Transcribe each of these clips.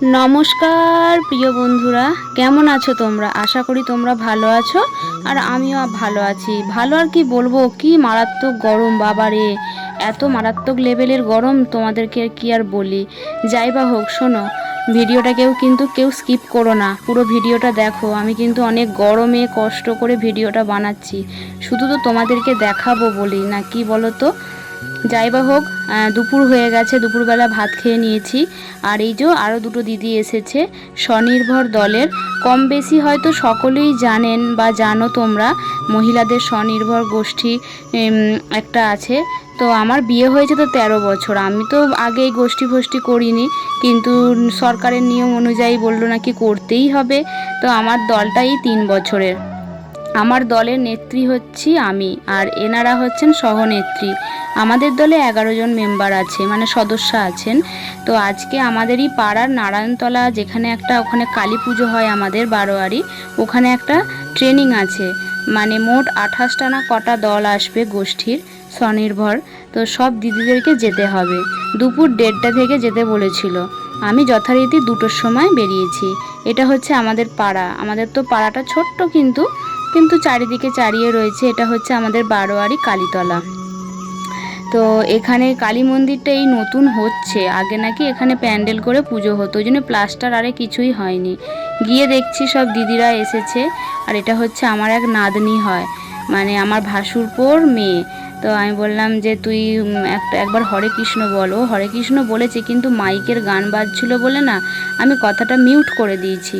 নমস্কার, প্রিয় বন্ধুরা। কেমন আছো তোমরা? আশা করি তোমরা ভালো আছো আর আমিও ভালো আছি। ভালো আর কি বলব? কি মারাত্মক গরম, বাবারে। এত মারাত্মক লেভেলের গরম তোমাদেরকে কি আর বলি। যাই বা হোক, শোনো, ভিডিওটা কেউ কিন্তু কেউ স্কিপ করো না। পুরো ভিডিওটা দেখো। আমি কিন্তু অনেক গরমে কষ্ট করে ভিডিওটা বানাচ্ছি। শুধু তো তোমাদেরকে দেখাবো বলি, না কি বলো তো যাই বা হোক দুপুর হয়ে গেছে, দুপুরবেলা ভাত খেয়ে নিয়েছি। আর এই যে আরও দুটো দিদি এসেছে, স্বনির্ভর দলের। কম বেশি হয়তো সকলেই জানেন বা জানো তোমরা, মহিলাদের স্বনির্ভর গোষ্ঠী একটা আছে। তো আমার বিয়ে হয়েছে তো তেরো বছর, আমি তো আগে এই গোষ্ঠী ফোষ্ঠী করিনি, কিন্তু সরকারের নিয়ম অনুযায়ী বলল নাকি করতেই হবে। তো আমার দলটাই তিন বছরের। আমার দলের নেত্রী হচ্ছি আমি, আর এনারা হচ্ছেন সহনেত্রী। আমাদের দলে এগারো জন মেম্বার আছে মানে সদস্য আছেন। তো আজকে আমাদেরই পাড়ার নারায়ণতলা, যেখানে একটা ওখানে কালী পুজো হয় আমাদের বারোয়ারি, ওখানে একটা ট্রেনিং আছে। মানে মোট আঠাশটা না কটা দল আসবে গোষ্ঠীর, স্বনির্ভর। তো সব দিদিদেরকে যেতে হবে। দুপুর দেড়টা থেকে যেতে বলেছিল। আমি যথারীতি দুটোর সময় বেরিয়েছি। এটা হচ্ছে আমাদের পাড়া। আমাদের তো পাড়াটা ছোট্ট কিন্তু কিন্তু চারিদিকে চারিয়ে রয়েছে, এটা হচ্ছে আমাদের বারোয়ারি কালীতলা। তো এখানে কালী মন্দিরটা এই নতুন হচ্ছে। আগে নাকি এখানে প্যান্ডেল করে পুজো হতো, ওই জন্য প্লাস্টার আরে কিছুই হয়নি। গিয়ে দেখছি সব দিদিরা এসেছে, আর এটা হচ্ছে আমার এক নাতনি হয় মানে আমার ভাসুরপোর মেয়ে। তো আমি বললাম যে তুই একটা একবার হরে কৃষ্ণ বলো। হরে কৃষ্ণ বলেছে, কিন্তু মাইকের গান বাজছিল বলে না, আমি কথাটা মিউট করে দিয়েছি।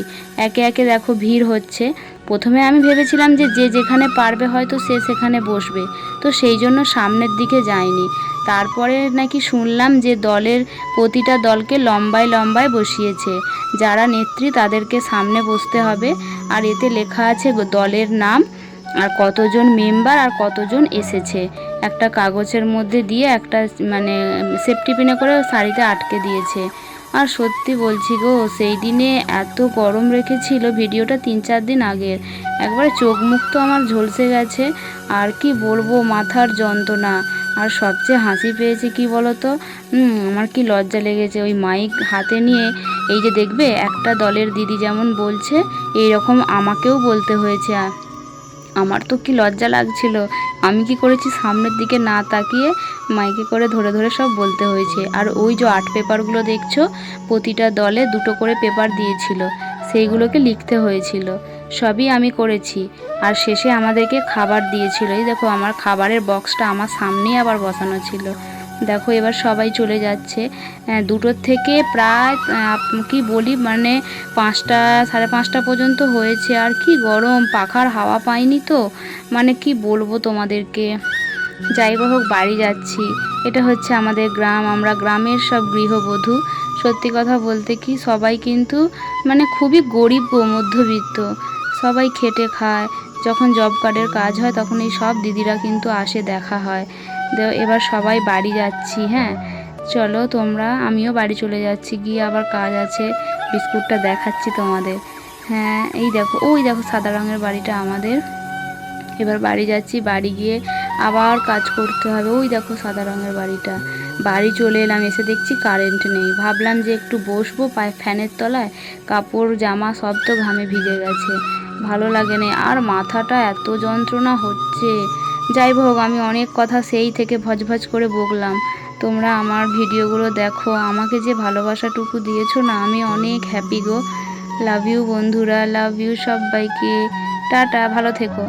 একে একে দেখো ভিড় হচ্ছে। প্রথমে আমি ভেবেছিলাম যে যে যেখানে পারবে হয়তো সে সেখানে বসবে। তো সেই জন্য সামনের দিকে যায়নি তারপরে নাকি শুনলাম যে দলের প্রতিটা দলকে লম্বায় লম্বায় বসিয়েছে। যারা নেত্রী, তাদেরকে সামনে বসতে হবে। আর এতে লেখা আছে দলের নাম, আর কতজন মেম্বার আর কতজন এসেছে। একটা কাগজের মধ্যে দিয়ে একটা মানে সেফটি পিনে করে শাড়িতে আটকে দিয়েছে। আর সত্যি বলছি গো, সেই দিনে এত গরম রেখেছিল ভিডিওটা তিন চার দিন আগের। একবারে চোখ মুখ তো আমার ঝলসে গেছে, আর কি বলব মাথার যন্ত্রণা। আর সবচেয়ে হাসি পেয়েছে কি বলতো? আমার কি লজ্জা লেগেছে ওই মাইক হাতে নিয়ে। এই যে দেখবে, একটা দলের দিদি যেমন বলছে এই রকম আমাকেও বলতে হয়েছে আর। আমার তো কি লজ্জা লাগছিল। আমি কি করেছি? সামনের দিকে না তাকিয়ে মাইকে করে ধরে ধরে সব বলতে হয়েছে। আর ওই যে আর্ট পেপারগুলো দেখছ, প্রতিটা দলে দুটো করে পেপার দিয়েছিল। সেইগুলোকে লিখতে হয়েছিল। সবই আমি করেছি। আর শেষে আমাদেরকে খাবার দিয়েছিল। এই দেখো, আমার খাবারের বক্সটা আমার সামনেই আবার বসানো ছিল। দেখো এবার সবাই চলে যাচ্ছে। দুটোর থেকে প্রায় কি বলি মানে পাঁচটা, সাড়ে পাঁচটা পর্যন্ত হয়েছে। আর কি গরম, পাখার হাওয়া পাইনি তো। মানে কি বলব তোমাদেরকে? যাই হোক, বাড়ি যাচ্ছি। এটা হচ্ছে আমাদের গ্রাম। আমরা গ্রামের সব গৃহবধূ। সত্যি কথা বলতে কি, সবাই কিন্তু মানে খুবই গরিব মধ্যবিত্ত। সবাই খেটে খায়। যখন জব কার্ডের কাজ হয়, তখন এই সব দিদিরা কিন্তু আসে দেখা হয়। এবার সবাই বাড়ি যাচ্ছি হ্যাঁ? চলো তোমরা, আমিও বাড়ি চলে যাচ্ছি, গিয়ে আবার কাজ আছে, বিস্কুটটা দেখাচ্ছি তোমাদের। হ্যাঁ এই দেখো, ওই দেখো সাদা রঙের বাড়িটা আমাদের। এবার বাড়ি যাচ্ছি, বাড়ি গিয়ে আবার কাজ করতে হবে। ওই দেখো সাদা রঙের বাড়িটা। বাড়ি চলে এলাম, এসে দেখছি কারেন্ট নেই। ভাবলাম যে একটু বসবো পায়ে ফ্যানের তলায়, কাপড়, জামা সব তো ঘামে ভিজে গেছে। ভালো লাগে না আর মাথাটা এত যন্ত্রণা হচ্ছে। যাই হোক, আমি অনেক কথা সেই থেকে ভজভজ করে বকলাম। তোমরা আমার ভিডিওগুলো দেখো, আমাকে যে ভালোবাসাটুকু দিয়েছ না, আমি অনেক হ্যাপি গো। লাভ ইউ বন্ধুরা লাভ ইউ সবাইকে। টাটা, ভালো থেকো।